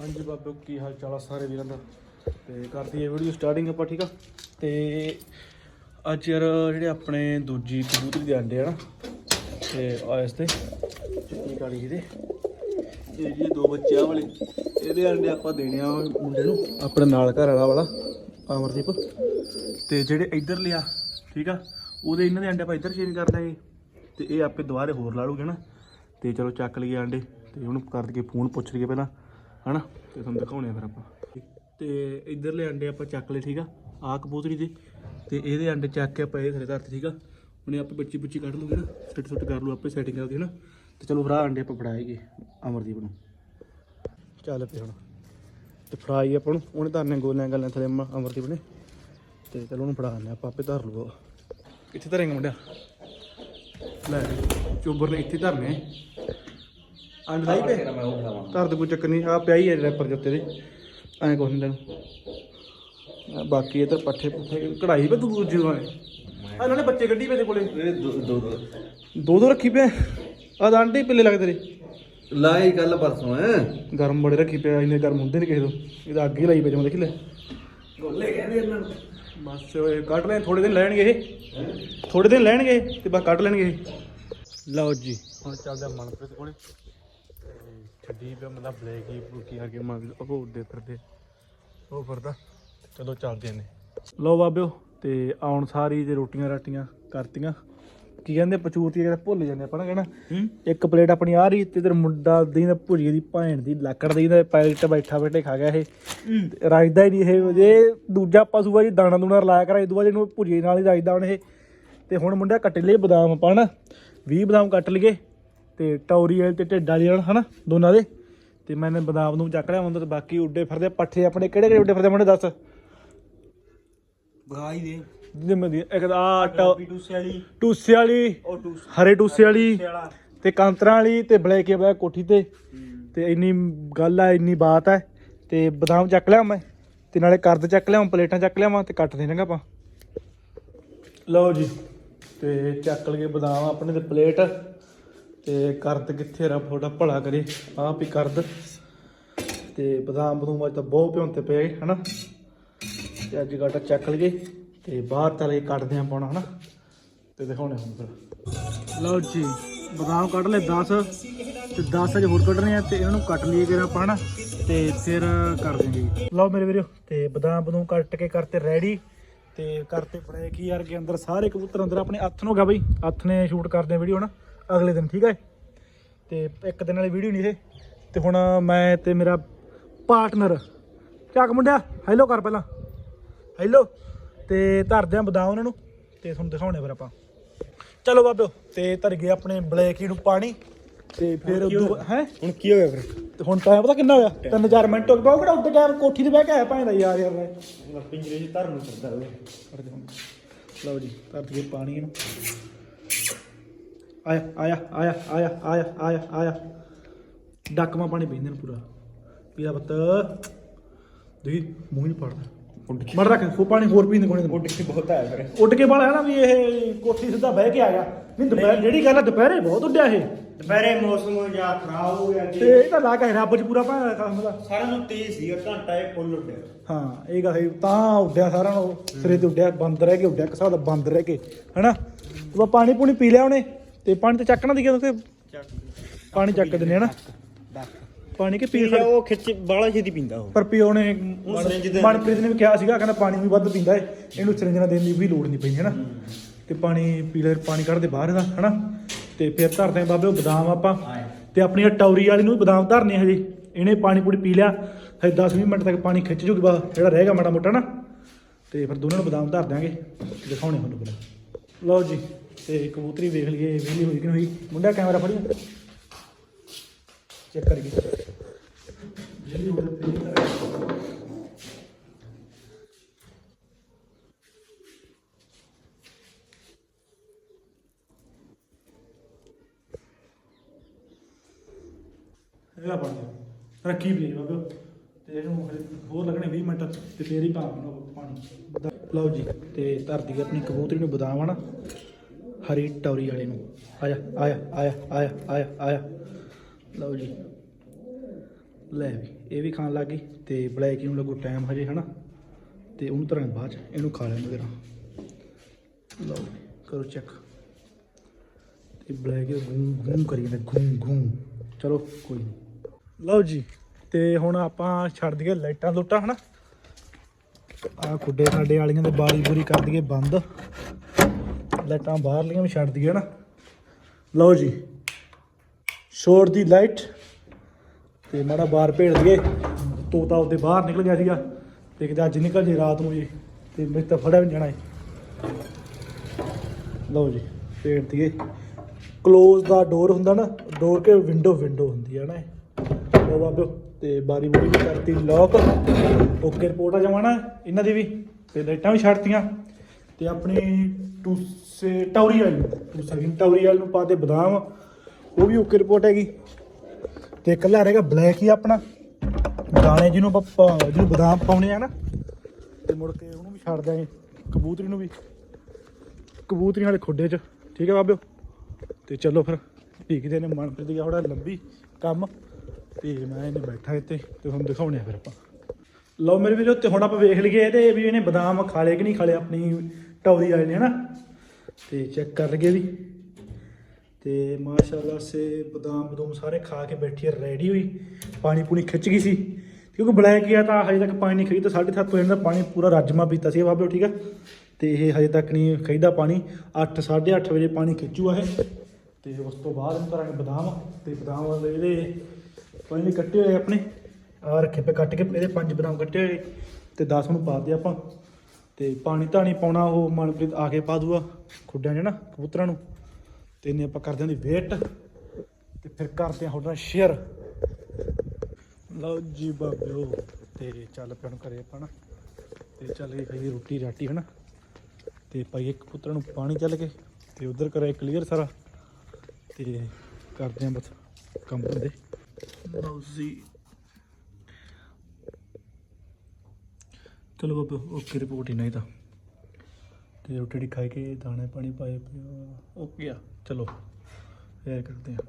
ਹਾਂਜੀ ਬਾਬੇ, ਕੀ ਹਾਲ ਚਾਲ ਆ ਸਾਰੇ ਵੀਰਾਂ ਦਾ? ਤੇ ਕਰਦੀ ਹੈ ਵੀਡੀਓ ਸਟਾਰਟਿੰਗ ਆਪਾਂ, ਠੀਕ ਆ? ਤੇ ਅੱਜ ਯਾਰ ਜਿਹੜੇ ਆਪਣੇ ਦੂਜੀ ਕਬੂਤਰੀ ਦੇ ਅੰਡੇ ਆ ਨਾ, ਤੇ ਆਇਸ ਤੇ ਚਿੱਟੀ ਕਾਲੀ ਇਹਦੇ ਇਹ ਜੀ ਦੋ ਬੱਚਿਆਂ ਵਾਲੇ, ਇਹਦੇ ਅੰਡੇ ਆਪਾਂ ਦੇਣੇ ਆ ਮੁੰਡੇ ਨੂੰ, ਆਪਣੇ ਨਾਲ ਘਰ ਵਾਲਾ ਵਾਲਾ, ਅਮਰਦੀਪ। ਤੇ ਜਿਹੜੇ ਇੱਧਰ ਲਿਆ, ਠੀਕ ਆ, ਉਹਦੇ ਇਹਨਾਂ ਦੇ ਅੰਡੇ ਆਪਾਂ ਇੱਧਰ ਚੇਂਜ ਕਰ ਲਾਂਗੇ ਤੇ ਇਹ ਆਪੇ ਦੁਬਾਰੇ ਹੋਰ ਲਾ ਲੂਗੇ ਨਾ। ਤੇ ਚਲੋ ਚੱਕ ਲਈਏ ਅੰਡੇ, ਤੇ ਉਹਨੂੰ ਕਰ ਦਈਏ, ਫੋਨ ਪੁੱਛ ਲਈਏ ਪਹਿਲਾਂ। ਹਨਾ? ਤੇ ਤੁਹਾਨੂੰ ਦਿਖਾਉਣੇ ਆ ਫਿਰ ਆਪਾਂ। ਤੇ ਇੱਧਰਲੇ ਅੰਡੇ ਆਪਾਂ ਚੱਕ ਲਏ, ਠੀਕ ਆ? ਆ ਕਬੂਤਰੀ ਦੇ। ਤੇ ਇਹਦੇ ਅੰਡੇ ਚੱਕ ਕੇ ਆਪਾਂ ਇਹ ਥੱਲੇ ਧਰਤੇ ਠੀਕ ਆ? ਉਹਨੇ ਆਪੇ ਬੱਚੀ ਬੁੱਚੀ ਕੱਢ ਲੂਗੇ ਨਾ ਛੋਟੇ ਸੁੱਟ ਕਰ ਲੂ ਆਪੇ ਸੈਟਿੰਗ ਕਰਕੇ ਨਾ ਤੇ ਚਲੋ ਫਿਰ ਆਹ ਅੰਡੇ ਆਪਾਂ ਫੜਾਏਗੇ ਅਮਰਦੀਪ ਨੂੰ। ਚੱਲ ਪਏ ਹੁਣ। ਤੇ ਫੜਾਈ ਆਪਾਂ ਨੂੰ ਉਹਨੇ ਧਰਨੇ ਗੋਲਿਆਂ ਗੱਲਾਂ ਥੱਲੇ ਅਮਰਦੀਪ ਨੇ। ਤੇ ਚਲੋ ਉਹਨੂੰ ਫੜਾ ਦਿੰਦੇ ਆਪਾਂ ਆਪੇ ਧਰ ਲੂਗਾ ਕਿੱਥੇ ਧਰੇਂਗੇ ਮੁੰਡਿਆ? ਲੈ, ਚੋਬਰ ਨੇ ਇੱਥੇ ਧਰਨੇ। ਅੰਡ ਲਾਈ ਪਏ ਧਰ ਦੇ ਕੋਈ ਚੱਕਰ ਨਹੀਂ ਆ ਪਿਆ ਹੀ ਹੈ ਰੈਪਰ ਦੇ ਉੱਤੇ ਦੇ ਐਂ ਕੁਛ ਨਹੀਂ ਤੈਨੂੰ। ਬਾਕੀ ਇਧਰ ਪੱਠੇ ਪੁੱਠੇ ਕਢਾਈ ਪੇ ਤੂੰ ਦੂਜੀ ਵਾਲੇ ਆ ਨਾਲੇ ਬੱਚੇ ਗੱਡੀ ਪੇ ਦੇ ਕੋਲੇ। ਦੋ ਦੋ ਦੋ। ਦੋ ਰੱਖੀ ਪਏ। ਆ ਆਂਡੇ ਪਿੱਲੇ ਲੱਗਦੇ ਤੇਰੇ ਲਾਈ ਕੱਲ ਪਰਸੋਂ ਹੈ? ਗਰਮ ਬੜੇ ਰੱਖੀ ਪਿਆ ਇੰਨੇ ਗਰਮ ਹੁੰਦੇ ਨਹੀਂ ਕਿਸੇ ਤੋਂ। ਇਹਦਾ ਅੱਗੇ ਲਾਈ ਪਏ ਜਮ ਦੇਖ ਲੈ। ਗੋਲੇ ਕਹਿੰਦੇ ਇਹਨਾਂ ਨੂੰ। ਬਸ ਇਹ ਕੱਢ ਲੈ ਥੋੜੇ ਦਿਨ ਲੈਣਗੇ ਇਹ। ਥੋੜੇ ਦਿਨ ਲੈਣਗੇ ਤੇ ਬਸ ਕੱਢ ਲੈਣਗੇ। ਲਓ ਜੀ। ਹੁਣ ਚੱਲਦੇ ਮਨਪ੍ਰੀਤ ਕੋਲੇ। ਪਿਆ ਮਤਲਬ ਬਲੈਕ ਹੀ ਬੁਕੀ ਕਰਕੇ ਮਾਂ ਉਹ ਉੱਡੇ ਫਿਰਦੇ। ਉਹ ਫਿਰਦਾ ਚਲੋ ਚੱਲਦੇ ਨੇ। ਲਓ ਬਾਬਿਓ ਤੇ ਆਉਣ ਸਾਰੀ ਜੇ ਰੋਟੀਆਂ ਰਾਟੀਆਂ ਕਰਤੀਆਂ। ਕੀ ਕਹਿੰਦੇ ਪਚੂਰਤੀ ਕਹਿੰਦੇ ਭੁੱਲ ਜਾਂਦੇ ਆਪਾਂ ਨਾ ਕਹਿਣਾ। ਇੱਕ ਪਲੇਟ ਆਪਣੀ ਆ ਰਹੀ ਤੇ ਇਧਰ ਮੁੰਡਾ ਦੀ ਦਾ ਭੁਜੀਏ ਦੀ ਭੈਣ ਦੀ ਲੱਕੜ ਦੀ ਦਾ ਪੈਕਟ ਬੈਠਾ ਬੈਠੇ ਖਾ ਗਿਆ ਇਹ। ਰਾਜਦਾ ਹੀ ਨਹੀਂ ਇਹ ਜੇ ਦੂਜਾ ਪਸ਼ੂ ਆ ਜੀ ਦਾਣਾ ਦੂਣਾ ਰਲਾਇਆ ਕਰਾ ਇਦੋਂ ਬਾਅਦ ਇਹਨੂੰ ਭੁਜੀਏ ਨਾਲ ਹੀ ਰਾਜਦਾ ਹੁਣ ਇਹ। ਤੇ ਹੁਣ ਮੁੰਡਾ ਕੱਟ ਲਏ ਬਦਾਮ ਨਾ। 20 ਬਦਾਮ ਕੱਟ ਲਈਏ। ਤੇ ਟੌਰੀ ਵਾਲੇ ਤੇ ਢਿੱਡ ਵਾਲੀ ਨਾਲ ਹਨਾ ਦੋਨਾਂ ਦੇ। ਤੇ ਮੈਨੇ ਬਦਾਮ ਨੂੰ ਚੱਕ ਲਿਆ ਹੁੰਦਾ ਤੇ ਬਾਕੀ ਉੱਡੇ ਫਿਰਦੇ ਪੱਠੇ ਆਪਣੇ ਕਿਹੜੇ ਕਿਹੜੇ ਉੱਡੇ ਫਿਰਦੇ ਮੁੰਡੇ ਦੱਸ। ਬਗਾਈ ਦੇ। ਜਿਹਦੇ ਮਦੀ ਇੱਕ ਆ ਟ- ਟੂਸੇ ਵਾਲੀ। ਟੂਸੇ ਵਾਲੀ ਹਰੇ ਟੂਸੇ ਵਾਲੀ ਤੇ ਕਾਂਤਰਾਂ ਵਾਲੀ ਤੇ ਬਲੈਕ ਬੈ ਕੋਠੀ ਤੇ। ਤੇ ਇੰਨੀ ਗੱਲ ਆ ਇੰਨੀ ਬਾਤ ਹੈ ਤੇ ਬਦਾਮ ਚੱਕ ਲਿਆ ਮੈਂ ਤੇ ਨਾਲੇ ਕਰਦ ਚੱਕ ਲਿਆ ਪਲੇਟਾਂ ਚੱਕ ਲਿਆ ਤੇ ਕੱਟ ਦੇਣਾਗਾ ਆਪਾਂ। ਲਓ ਜੀ ਤੇ ਚੱਕ ਲਗੇ ਬਦਾਮ ਆਪਣੇ ਤੇ ਪਲੇਟ। ਤੇ ਕਰਦ ਕਿੱਥੇ ਰੱਬ ਤੁਹਾਡਾ ਭਲਾ ਕਰੇ, ਆਪ ਹੀ ਕਰਦ। ਤੇ ਬਦਾਮ ਬਦੂਮ ਅੱਜ ਤਾਂ ਬਹੁਤ ਭਿਉਂਤੇ ਪਏ ਹਨਾ? ਤੇ ਅੱਜ ਗਾਟਾ ਚੱਕ ਲਗੇ ਤੇ ਬਾਹਰ ਤਲੇ ਕੱਢਦੇ ਆ ਪਾਉਣਾ, ਹਨਾ? ਤੇ ਦਿਖਾਉਣੇ ਹੁਣ ਫਿਰ। ਲਓ ਜੀ, ਬਦਾਮ ਕੱਢ ਲਏ 10 ਤੇ 10 ਅਜੇ ਹੋਰ ਕੱਢਣੇ ਆ ਤੇ ਇਹਨਾਂ ਨੂੰ ਕੱਟ ਲਈਏ ਕਿਰਾ ਆਪਾਂ, ਹਨਾ? ਤੇ ਫਿਰ ਕਰ ਦੇਂਗੇ ਲਓ ਮੇਰੇ ਵੀਰੋ, ਤੇ ਬਦਾਮ ਬਦੂਮ ਕੱਟ ਕੇ ਕਰਤੇ ਰੈਡੀ ਤੇ ਕਰਤੇ ਬੜੇ ਕੀ ਯਾਰ ਕੇ ਅੰਦਰ ਸਾਰੇ ਕਬੂਤਰ ਅੰਦਰ ਆਪਣੇ ਹੱਥ ਨੂੰ ਗਾ ਬਈ। ਹੱਥ ਨੇ ਸ਼ੂਟ ਕਰਦੇ ਆ ਵੀਡੀਓ ਨਾ ਅਗਲੇ ਦਿਨ ਠੀਕ ਹੈ ਤੇ ਇੱਕ ਦਿਨ ਵਾਲੀ ਵੀਡੀਓ ਨਹੀਂ ਇਹ। ਤੇ ਹੁਣ ਮੈਂ ਤੇ ਮੇਰਾ ਪਾਰਟਨਰ ਚੱਕ ਮੁੰਡਿਆ ਹੈਲੋ ਕਰ ਪਹਿਲਾਂ। ਹੈਲੋ ਤੇ ਧਰਦੇ ਆ ਬਦਾਮ ਉਹਨਾਂ ਨੂੰ ਤੇ ਤੁਹਾਨੂੰ ਦਿਖਾਉਣੇ ਫਿਰ ਆਪਾਂ। ਚਲੋ ਬਾਬਿਓ ਤੇ ਧਰ ਗਏ ਆਪਣੇ ਬਲੈਕੀ ਨੂੰ ਪਾਣੀ ਤੇ ਫਿਰ ਉਦੋਂ ਹੈ? ਹੁਣ ਕੀ ਹੋ ਗਿਆ ਫਿਰ? ਤੇ ਹੁਣ ਟਾਈਮ ਪਤਾ ਕਿੰਨਾ ਹੋਇਆ? 3-4 ਮਿੰਟ ਹੋ ਗਏ। ਬਹੁਤ ਕਿਹੜਾ ਉੱਤੇ ਟਾਈਮ ਕੋਠੀ ਤੇ ਬਹਿ ਕੇ ਆਇਆ ਭਾਂਦਾ ਯਾਰ ਯਾਰ। ਮੈਂ ਪਿੰਜਰੇ 'ਚ ਧਰਨ ਨੂੰ ਫਿਰਦਾ ਦੇ ਲਓ ਜੀ ਧਰ ਦਈਏ ਪਾਣੀ ਇਹਨੂੰ। ਆਇਆ ਆਇਆ ਆਇਆ ਆਇਆ ਆਇਆ ਆਇਆ ਆਇਆ। ਡੱਕਮਾ ਪਾਣੀ ਪੀਂਦੇ ਨੇ ਪੂਰਾ। ਪੀਆ ਬੱਤ। ਦੇਖੀ ਮੂੰਹ ਨਹੀਂ ਪੜਦਾ ਮੜ ਰੱਖ ਉਹ ਪਾਣੀ ਹੋਰ ਪੀਂਦੇ ਕੋਣੇ ਉੱਡ ਕੇ ਬਹੁਤ ਆਇਆ ਫਿਰ। ਉੱਡ ਕੇ ਬਾਲਾ ਹੈ ਨਾ ਵੀ ਇਹ ਕੋਠੀ ਸਿੱਧਾ ਬਹਿ ਕੇ ਆ ਗਿਆ। ਨਹੀਂ ਦੁਪਹਿਰ ਜਿਹੜੀ ਗੱਲ ਆ ਦੁਪਹਿਰੇ ਬਹੁਤ ਉੱਡਿਆ ਇਹ। ਦੁਪਹਿਰੇ ਮੌਸਮ ਜਾਂ ਖਰਾਬ ਹੋ ਗਿਆ ਤੇ ਇਹ ਤਾਂ ਲਾ ਕੇ ਰੱਬ ਚ ਪੂਰਾ ਭਾਇਆ ਕੰਮ ਦਾ ਸਾਰਿਆਂ ਨੂੰ ਤੇਜ਼ ਸੀ ਘੰਟਾ ਇਹ ਫੁੱਲ ਉੱਡਿਆ। ਹਾਂ ਇਹ ਗੱਲ ਹੈ ਤਾਂ ਉੱਡਿਆ ਸਾਰਾ ਨੂੰ। ਸਿਰੇ ਤੇ ਉੱਡਿਆ ਬੰਦ ਰਹਿ ਕੇ ਉੱਡਿਆ ਕਿਸਾ ਦਾ ਬੰਦ ਰਹਿ ਕੇ। ਹਨਾ? ਤੇ ਬਾ ਪਾਣੀ ਪੂਣੀ ਪੀ ਲਿਆ ਉਹਨੇ? ਤੇ ਪਾਣੀ ਤੇ ਚੱਕਣਾ ਦੀ ਕਿਉਂ ਪਾਣੀ ਚੱਕ ਦਿੰਦੇ ਹਨਾ ਪਾਣੀ ਕੇ ਪੀ ਸਕਦੇ ਉਹ ਖਿੱਚ ਬਾਲਾ ਛੇਤੀ ਪੀਂਦਾ ਉਹ। ਪਰ ਪਿਓ ਨੇ ਸਿਰਿੰਜ ਮਨਪ੍ਰੀਤ ਨੇ ਵੀ ਕਿਹਾ ਸੀਗਾ ਕਹਿੰਦਾ ਪਾਣੀ ਵੀ ਵੱਧ ਪੀਂਦਾ ਏ। ਇਹਨੂੰ ਸਿਰੰਜਣਾ ਦੇਣ ਦੀ ਵੀ ਲੋੜ ਨਹੀਂ ਪੈਂਦੀ ਹਨਾ। ਤੇ ਪਾਣੀ ਪੀ ਲੈ ਪਾਣੀ ਕੱਢਦੇ ਬਾਹਰ ਦਾ ਹਨਾ। ਤੇ ਫਿਰ ਧਰਦੇ ਬਾਬੇ ਉਹ ਬਦਾਮ ਆਪਾਂ। ਤੇ ਆਪਣੀ ਟੌਰੀ ਵਾਲੀ ਨੂੰ ਵੀ ਬਦਾਮ ਧਰਨੇ ਹਜੇ। ਇਹਨੇ ਪਾਣੀ ਪੂੜੀ ਪੀ ਲਿਆ। ਹਜੇ 10-20 ਮਿੰਟ ਤੱਕ ਪਾਣੀ ਖਿੱਚ ਜੂਗੀ ਬਾ ਜਿਹੜਾ ਰਹੇਗਾ ਮਾੜਾ ਮੋਟਾ ਨਾ ਤੇ ਫਿਰ ਦੋਨਾਂ ਨੂੰ ਬਦਾਮ ਧਰ ਦਿਆਂਗੇ। ਦਿਖਾਉਣੇ ਤੁਹਾਨੂੰ ਫਿਰ। ਲਓ ਜੀ। ਤੇ ਕਬੂਤਰੀ ਵੇਖ ਲਈਏ ਵਿਹਲੀ ਹੋਈ ਕਿ ਨਹੀਂ। ਹੋਈ ਮੁੰਡਾ ਕੈਮਰਾ ਫੜੀ ਚੈੱਕ ਕਰੀਏ ਗਈ। ਇਹਦਾ ਬਣ ਗਿਆ। ਰੱਖੀ ਪਈ ਬਾਬਾ। ਤੇ ਇਹਨੂੰ ਹੋਰ ਲੱਗਣੇ 20 ਮਿੰਟ ਤੇ ਫੇਰ ਹੀ ਪਾਉਣਾ ਪਾਣੀ। ਲਓ ਜੀ, ਤੇ ਧਰਦੀ ਆਪਣੀ ਕਬੂਤਰੀ ਨੂੰ ਬਦਾਮ ਆਣਾ ਹਰੀ ਟੌਰੀ ਵਾਲੇ ਨੂੰ। ਆਇਆ ਆਇਆ ਆਇਆ ਆਇਆ ਆਇਆ ਆਇਆ। ਲਓ ਜੀ। ਲੈ ਵੀ, ਇਹ ਵੀ ਖਾਣ ਲੱਗੀ ਤੇ ਬਲੈਕ ਨੂੰ ਲੱਗੂ ਟਾਈਮ ਹਜੇ, ਹਨਾ? ਤੇ ਉਹਨੂੰ ਤਰ੍ਹਾਂ ਬਾਅਦ ਚ, ਇਹਨੂੰ ਖਾ ਲੈਂਦੇ ਜਰਾ ਲਓ ਕਰੋ ਚੈੱਕ ਤੇ ਬਲੈਕ ਗੂੰ ਗੂੰ ਕਰੀ ਜਾਂਦਾ ਗੂੰ ਗੂੰ ਚਲੋ, ਕੋਈ ਨਹੀਂ ਲਓ ਜੀ, ਤੇ ਹੁਣ ਆਪਾਂ ਛੱਡ ਦਈਏ ਲਾਈਟਾਂ ਲੁੱਟਾਂ ਹਨਾ? ਆ ਖੁੱਡੇ ਸਾਡੇ ਵਾਲੀਆਂ ਦੇ ਬਾਰੀ ਬੂਰੀ ਕਰ ਦਈਏ ਬੰਦ। ਲਾਈਟਾਂ ਬਾਹਰਲੀਆਂ ਵੀ ਛੱਡ ਦਈਏ ਨਾ। ਲਓ ਜੀ ਛੋੜ ਦੀ ਲਾਈਟ ਤੇ ਮਾੜਾ ਬਾਹਰ ਭੇੜ ਦਈਏ। ਤੋਤਾ ਉਹਦੇ ਬਾਹਰ ਨਿਕਲ ਗਿਆ ਸੀਗਾ ਤੇ ਕਿਤੇ ਅੱਜ ਨਿਕਲ ਜੇ ਰਾਤ ਨੂੰ ਜੀ ਤੇ ਮੇਰੇ ਤਾਂ ਫੜਿਆ ਵੀ ਨੀ ਜਾਣਾ ਏ ਲਓ ਜੀ, ਭੇੜ ਦਈਏ। ਕਲੋਜ਼ ਦਾ ਡੋਰ ਹੁੰਦਾ ਨਾ ਡੋਰ ਕੇ ਵਿੰਡੋ ਵਿੰਡੋ ਹੁੰਦੀ ਹੈ ਨਾ ਲਓ ਬਾਬਿਓ, ਤੇ ਬਾਰੀ ਬੂਰੀ ਵੀ ਕਰਤੀ ਲੋਕ ਓਕੇ ਰਿਪੋਰਟ ਆ ਜਾਵਾਣਾ ਇਹਨਾਂ ਦੀ ਵੀ ਤੇ ਲਾਈਟਾਂ ਵੀ ਛੱਡਤੀਆਂ ਤੇ ਆਪਣੀ ਟੂਸੇ, ਟੌਰੀ ਵਾਲੀ ਨੂੰ, ਟੂਸਾ ਵੀ ਟੌਰੀ ਵਾਲੀ ਨੂੰ ਪਾ ਦੇ ਬਦਾਮ, ਉਹ ਵੀ ਓਕੇ ਰਿਪੋਰਟ ਹੈਗੀ। ਤੇ ਇਕੱਲਾ ਰਹੇਗਾ ਬਲੈਕ ਹੀ ਆਪਣਾ। ਦਾਣੇ ਜਿਹਨੂੰ ਆਪਾਂ ਪਾ- ਜਿਹਨੂੰ ਬਦਾਮ ਪਾਉਣੇ ਆ ਨਾ, ਤੇ ਮੁੜ ਕੇ ਉਹਨੂੰ ਵੀ ਛੱਡ ਦਾਂਗੇ ਕਬੂਤਰੀ ਨੂੰ ਵੀ। ਕਬੂਤਰੀ ਵਾਲੇ ਖੁੱਡੇ 'ਚ, ਠੀਕ ਹੈ ਬਾਬਿਓ? ਤੇ ਚਲੋ ਫਿਰ ਢੀਕਦੇ ਨੇ ਮਨਪ੍ਰੀਤ ਦੀ ਥੋੜਾ ਲੰਬੀ ਕੰਮ, ਤੇ ਮੈਂ ਇਹਨੇ ਬੈਠਾ ਇੱਥੇ, ਤੇ ਤੁਹਾਨੂੰ ਦਿਖਾਉਣੇ ਆ ਫਿਰ ਆਪਾਂ। ਲਓ ਮੇਰੇ ਵੀਰੋ, ਤੇ ਹੁਣ ਆਪਾਂ ਵੇਖ ਲਈਏ ਇਹਦੇ ਵੀ ਇਹਨੇ ਬਦਾਮ ਖਾ ਲਏ ਕਿ ਨਹੀਂ ਖਾ ਲਏ ਆਪਣੀ ਟੌਰੀ ਆਏ ਨੇ, ਹਨਾ? ਤੇ ਚੈੱਕ ਕਰ ਲਈਏ ਵੀ। ਤੇ ਮਾਸ਼ਾਅੱਲਾ ਸੇ ਬਦਾਮ ਬਦੂਮ ਸਾਰੇ ਖਾ ਕੇ ਬੈਠੀ ਹੈ ਰੈਡੀ ਹੋਈ। ਪਾਣੀ ਪੂਣੀ ਖਿੱਚ ਗਈ ਸੀ। ਕਿਉਂਕਿ ਬਲੈਕ ਗਿਆ ਤਾਂ ਹਜੇ ਤੱਕ ਪਾਣੀ ਨਹੀਂ ਖਰੀਦਾ ਸਾਢੇ ਸੱਤ ਵਜੇ ਦਾ ਪਾਣੀ ਪੂਰਾ ਰਾਜਮਾ ਪੀਤਾ ਸੀ। ਬਾਬੇ ਠੀਕ ਆ? ਤੇ ਇਹ ਹਜੇ ਤੱਕ ਨਹੀਂ ਖਰੀਦਾ ਪਾਣੀ। 8 8:30 ਵਜੇ ਪਾਣੀ ਖਿੱਚੂ ਆ ਇਹ। ਤੇ ਉਸ ਤੋਂ ਬਾਅਦ ਇਹਨੂੰ ਕਰਾਂਗੇ ਬਦਾਮ। ਤੇ ਬਦਾਮ ਵਾਲੇ ਇਹਦੇ ਕੋਈ ਕੱਟੇ ਹੋਏ ਆਪਣੇ। ਆ ਰੱਖੇ ਪਏ, ਕੱਟ ਕੇ ਇਹਦੇ ਪੰਜ ਬਦਾਮ ਕੱਟੇ ਹੋਏ। ਤੇ 10 ਨੂੰ ਪਾ ਦੇ ਆਪਾਂ। ਤੇ ਪਾਣੀ ਧਾਣੀ ਪਾਉਣਾ, ਉਹ ਮਨਪ੍ਰੀਤ ਆ ਕੇ ਪਾ ਦੂਆ ਖੁੱਡਿਆਂ 'ਚ ਨਾ ਕਬੂਤਰਾਂ ਨੂੰ। ਤੇ ਇਹਨੇ ਆਪਾਂ ਕਰਦੇ ਹਾਂ ਦੀ ਵੇਟ ਤੇ ਫਿਰ ਕਰਦੇ ਹਾਂ ਤੁਹਾਡਾ ਸ਼ੇਅਰ ਲਓ ਜੀ ਬਾਬਿਓ, ਤੇ ਚੱਲ ਪਿਆ ਨੂੰ ਕਰੇ ਆਪਾਂ ਨਾ। ਤੇ ਚੱਲ ਗਈ ਖਾਈਏ ਰੋਟੀ ਰਾਟੀ ਹਨਾ। ਤੇ ਪਾਈਏ ਕਬੂਤਰਾਂ ਨੂੰ ਪਾਣੀ ਚੱਲ ਕੇ ਤੇ ਉਧਰ ਕਰੇ ਕਲੀਅਰ ਸਾਰਾ। ਤੇ ਕਰਦੇ ਹਾਂ ਬਸ ਕੰਮ ਕਰਦੇ ਲਓ ਜੀ। ਚਲੋ ਬਾਬਾ ਓਕੇ ਰਿਪੋਰਟ ਹੀ ਨਹੀਂ ਤਾਂ ਤੇ ਰੋਟੀ ਰੂਟੀ ਖਾ ਕੇ ਦਾਣੇ ਪਾਣੀ ਪਾਏ ਓਕੇ ਆ। ਚਲੋ ਫੇਰ ਕਰਦੇ ਹਾਂ